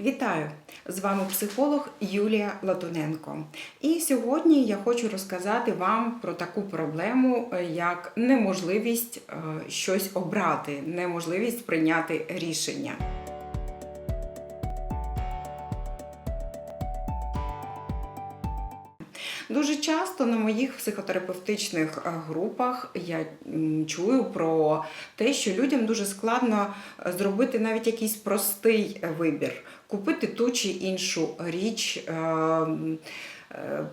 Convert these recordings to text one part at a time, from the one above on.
Вітаю! З вами психолог Юлія Латуненко. І сьогодні я хочу розказати вам про таку проблему, е, як неможливість е, щось обрати, неможливість прийняти рішення. Дуже часто на моїх психотерапевтичних е, групах я чую про те, що людям дуже складно е, зробити навіть якийсь простий е, вибір, купити ту чи іншу річ.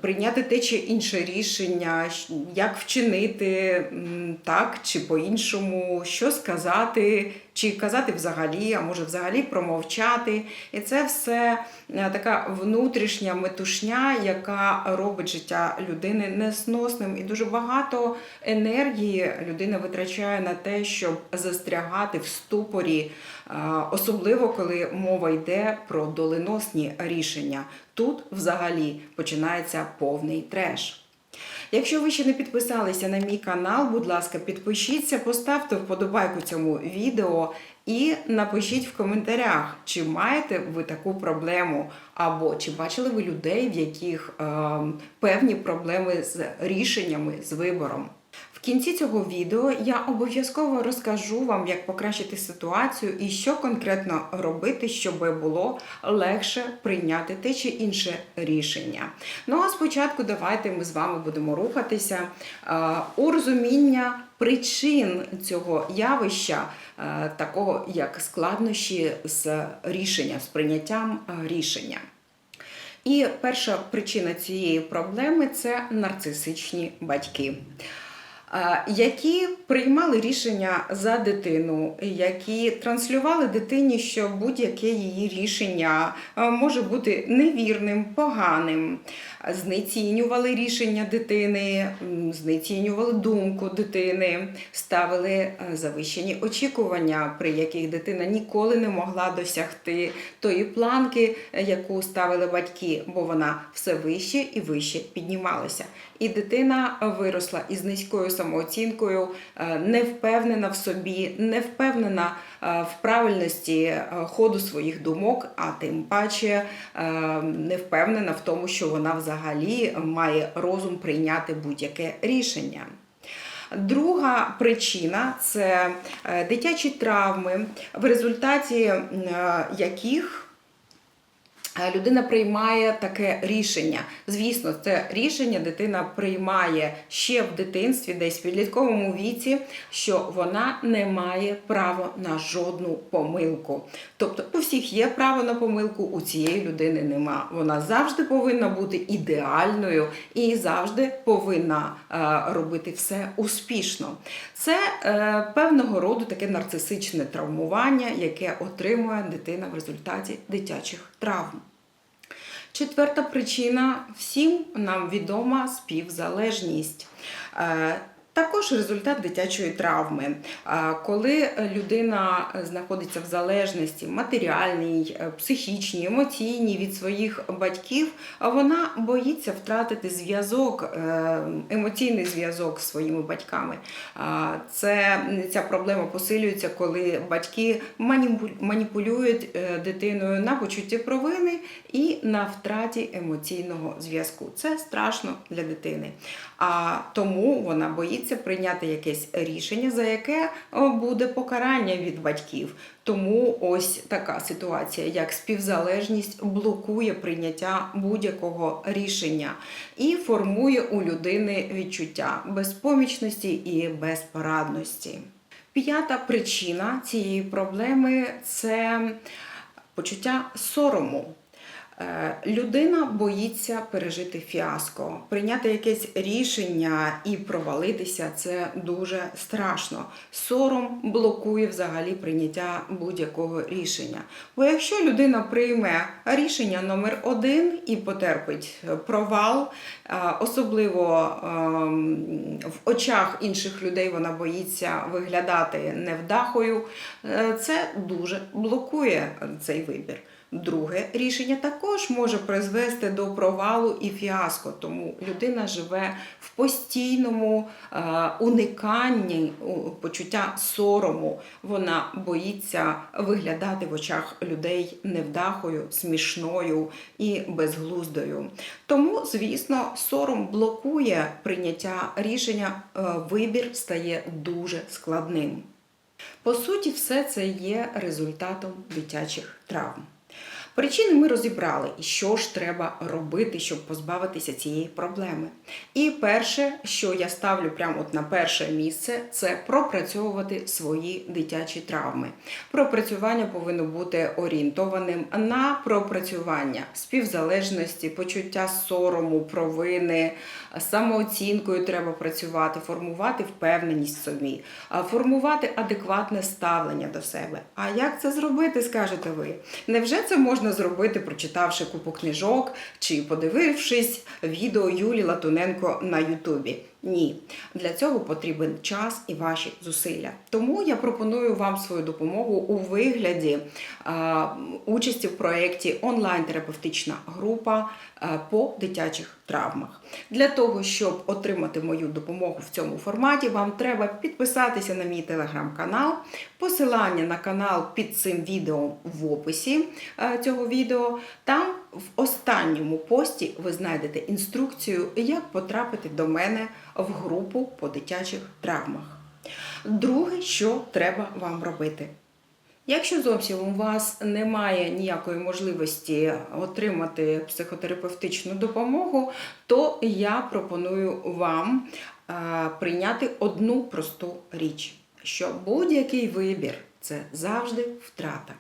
Прийняти те чи інше рішення, як вчинити так чи по-іншому, що сказати, чи казати взагалі, а може взагалі промовчати. І це все е, така внутрішня метушня, яка робить життя людини несносним. І дуже багато енергії людина витрачає на те, щоб застрягати в ступорі, е, особливо коли мова йде про доленосні рішення. Тут взагалі починається повний треш. Якщо ви ще не підписалися на мій канал, будь ласка, підпишіться, поставте вподобайку цьому відео і напишіть в коментарях, чи маєте ви таку проблему, або чи бачили ви людей, в яких е, певні проблеми з рішеннями, з вибором. Кінці цього відео я обов'язково розкажу вам, як покращити ситуацію і що конкретно робити, щоб було легше прийняти те чи інше рішення. Ну а спочатку давайте ми з вами будемо рухатися е, у розуміння причин цього явища, е, такого як складнощі з рішенням, з прийняттям е, рішення. І перша причина цієї проблеми це нарцисичні батьки. Які приймали рішення за дитину, які транслювали дитині, що будь-яке її рішення може бути невірним, поганим, знецінювали рішення дитини, знецінювали думку дитини, ставили е, завищені очікування, при яких дитина ніколи не могла досягти тої планки, е, яку ставили батьки, бо вона все вище і вище піднімалася. І дитина виросла із низькою самооцінкою, е, не впевнена в собі, не впевнена е, в правильності е, ходу своїх думок, а тим паче не впевнена в тому, що вона взагалі має розум прийняти будь-яке рішення. Друга причина це дитячі травми, в результаті яких людина приймає таке рішення. Звісно, це рішення дитина приймає ще в дитинстві, десь в підлітковому віці, що вона не має права на жодну помилку. Тобто у всіх є право на помилку, у цієї людини нема. Вона завжди повинна бути ідеальною і завжди повинна е, робити все успішно. Це е, певного роду таке нарцисичне травмування, яке отримує дитина в результаті дитячих травм. Четверта причина всім нам відома співзалежність. Також результат дитячої травми. Коли людина знаходиться в залежності матеріальній, е, психічній, емоційній від своїх батьків, вона боїться втратити зв'язок, е, емоційний зв'язок з своїми батьками. Це ця проблема посилюється, коли батьки маніпулюють е, дитиною на почутті провини і на втраті емоційного зв'язку. Це страшно для дитини. А тому вона боїться прийняти якесь рішення, за яке буде покарання від батьків. Тому ось така ситуація, як співзалежність, блокує прийняття будь-якого рішення і формує у людини відчуття безпомічності і безпорадності. П'ята причина цієї проблеми це почуття сорому. Е, Людина боїться пережити фіаско, прийняти якесь рішення і провалитися це дуже страшно. Сором блокує взагалі прийняття будь-якого рішення. Бо якщо людина прийме рішення номер один і потерпить провал, е, особливо ем, в очах інших людей вона боїться виглядати невдахою, е, це дуже блокує цей вибір. Друге рішення також може призвести до провалу і фіаско, тому людина живе в постійному е, униканні почуття сорому. Вона боїться виглядати в очах людей невдахою, смішною і безглуздою. Тому, звісно, сором блокує прийняття рішення, е, вибір стає дуже складним. По суті, все це є результатом дитячих травм. Причини ми розібрали, і що ж треба робити, щоб позбавитися цієї проблеми. І перше, що я ставлю прямо от на перше місце, це пропрацьовувати свої дитячі травми. Пропрацювання повинно бути орієнтованим на пропрацювання співзалежності, почуття сорому, провини, самооцінкою треба працювати, формувати впевненість в собі, формувати адекватне ставлення до себе. А як це зробити, скажете ви? Невже це можна зробити, прочитавши купу книжок чи подивившись відео Юлі Латуненко на Ютубі? Ні, для цього потрібен час і ваші зусилля. Тому я пропоную вам свою допомогу у вигляді а, участі в проєкті онлайн-терапевтична група а, по дитячих травмах. Для того, щоб отримати мою допомогу в цьому форматі, вам треба підписатися на мій телеграм-канал. Посилання на канал під цим відео в описі е, цього відео. Там в останньому пості ви знайдете інструкцію, як потрапити до мене в групу по дитячих травмах. Друге, що треба вам робити. Якщо зовсім у вас немає ніякої можливості отримати психотерапевтичну допомогу, то я пропоную вам е, прийняти одну просту річ, що будь-який вибір це завжди втрата.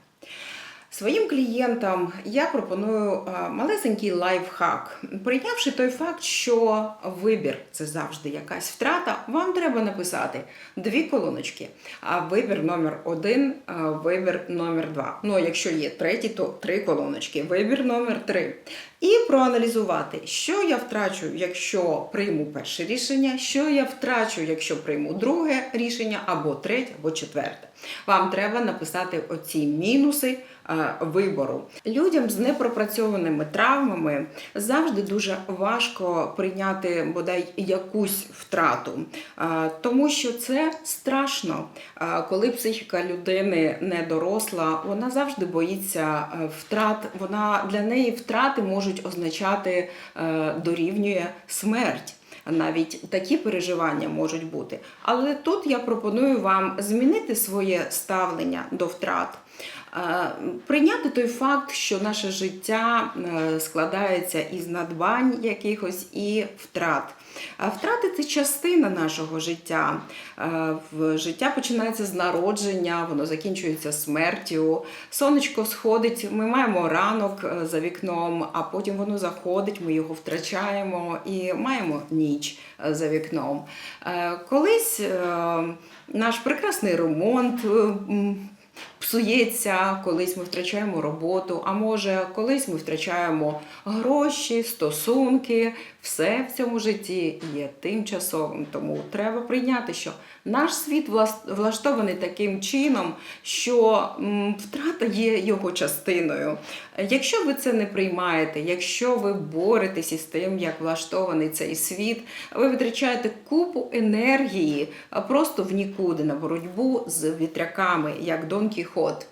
Своїм клієнтам я пропоную е, малесенький лайфхак. Прийнявши той факт, що вибір це завжди якась втрата, вам треба написати дві колоночки. А вибір номер один, е, вибір номер два. Ну, якщо є третій, то три колоночки. Вибір номер три. І проаналізувати, що я втрачу, якщо прийму перше рішення, що я втрачу, якщо прийму друге рішення, або третє, або четверте. Вам треба написати оці мінуси вибору. Людям з непропрацьованими травмами завжди дуже важко прийняти бодай якусь втрату, е, тому що це страшно. Е, Коли психіка людини не доросла, вона завжди боїться е, втрат. Вона для неї втрати можуть означати е, дорівнює смерть. Навіть такі переживання можуть бути. Але тут я пропоную вам змінити своє ставлення до втрат. Прийняти той факт, що наше життя е, складається із надбань якихось і втрат. Втрати це частина нашого життя. Е, Життя починається з народження, воно закінчується смертю. Сонечко сходить, ми маємо ранок е, за вікном, а потім воно заходить, ми його втрачаємо і маємо ніч за вікном. Колись наш прекрасний ремонт. Псується, колись ми втрачаємо роботу, а може, колись ми втрачаємо гроші, стосунки. Все в цьому житті є тимчасовим. Тому треба прийняти, що наш світ влаштований таким чином, що втрата є його частиною. Якщо ви це не приймаєте, якщо ви боретеся з тим, як влаштований цей світ, ви витрачаєте купу енергії просто в нікуди на боротьбу з вітряками, як Дон Кіхот. Вот.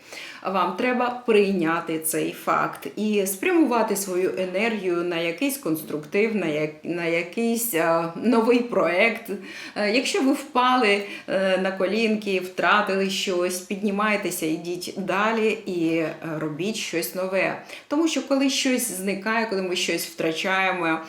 Вам треба прийняти цей факт і спрямувати свою енергію на якийсь конструктив, на, як, на якийсь е, новий проект. Е, якщо ви впали е, на колінки, втратили щось, піднімайтеся, йдіть далі і робіть щось нове. Тому що коли щось зникає, коли ми щось втрачаємо,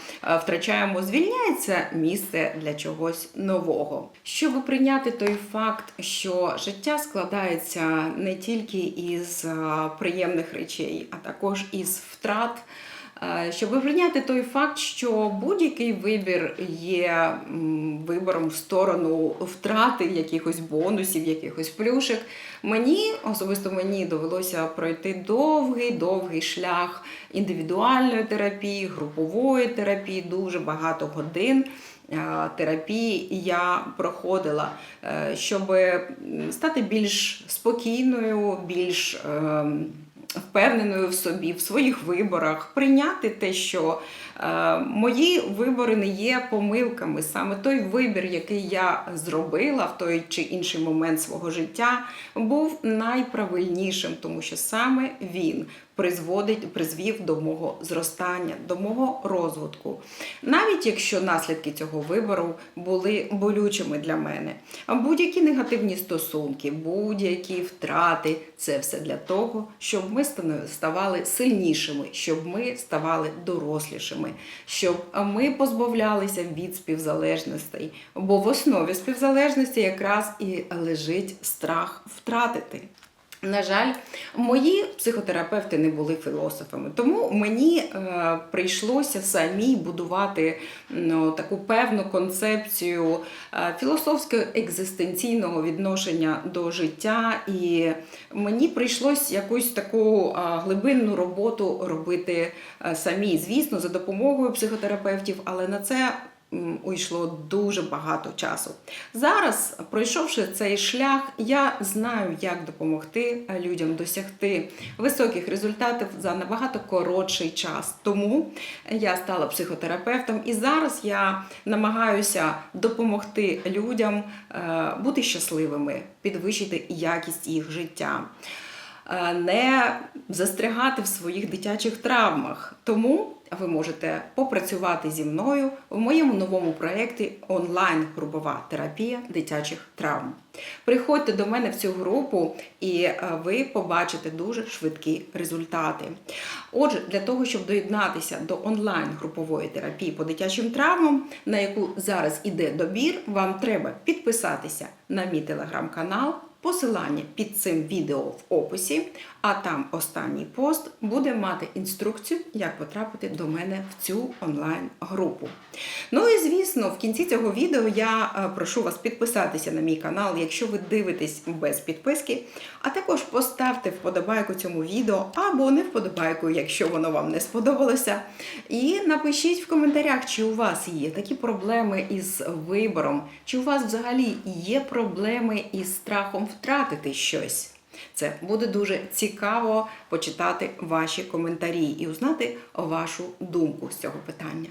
втрачаємо, звільняється місце для чогось нового. Щоб прийняти той факт, що життя складається не тільки із е, приємних речей, а також із втрат. Е, Щоб прийняти той факт, що будь-який вибір є вибором в сторону втрати якихось бонусів, якихось плюшек, мені особисто мені довелося пройти довгий довгий шлях індивідуальної терапії, групової терапії, дуже багато годин. Е, Терапії я проходила, е, щоб стати більш спокійною, більш ем, впевненою в собі, в своїх виборах, прийняти те, що мої вибори не є помилками. Саме той вибір, який я зробила в той чи інший момент свого життя, був найправильнішим, тому що саме він призводить, призвів до мого зростання, до мого розвитку. Навіть якщо наслідки цього вибору були болючими для мене, будь-які негативні стосунки, будь-які втрати це все для того, щоб ми ставали сильнішими, щоб ми ставали дорослішими, щоб ми позбавлялися від співзалежностей. Бо в основі співзалежності якраз і лежить страх втратити. На жаль, мої психотерапевти не були філософами, тому мені е, прийшлося самій будувати ну, таку певну концепцію е, філософсько-екзистенційного відношення до життя, і мені прийшлось якусь таку е, глибинну роботу робити е, самій. Звісно, за допомогою психотерапевтів, але на це уйшло дуже багато часу. Зараз, пройшовши цей шлях, я знаю, як допомогти людям досягти високих результатів за набагато коротший час. Тому я стала психотерапевтом, і зараз я намагаюся допомогти людям е, бути щасливими, підвищити якість їх життя. е, Не застрягати в своїх дитячих травмах. Тому ви можете попрацювати зі мною в моєму новому проєкті онлайн-групова терапія дитячих травм. Приходьте до мене в цю групу, і е, ви побачите дуже швидкі результати. Отже, для того, щоб доєднатися до онлайн-групової терапії по дитячим травмам, на яку зараз іде добір, вам треба підписатися на мій телеграм-канал. Посилання під цим відео в описі, а там останній пост буде мати інструкцію, як потрапити до мене в цю онлайн-групу. Ну і звісно, в кінці цього відео я е, прошу вас підписатися на мій канал, якщо ви дивитесь без підписки, а також поставте вподобайку цьому відео або не вподобайку, якщо воно вам не сподобалося. І напишіть в коментарях, чи у вас є такі проблеми із вибором, чи у вас взагалі є проблеми із страхом втратити щось. Це буде дуже цікаво почитати ваші коментарі і узнати вашу думку з цього питання.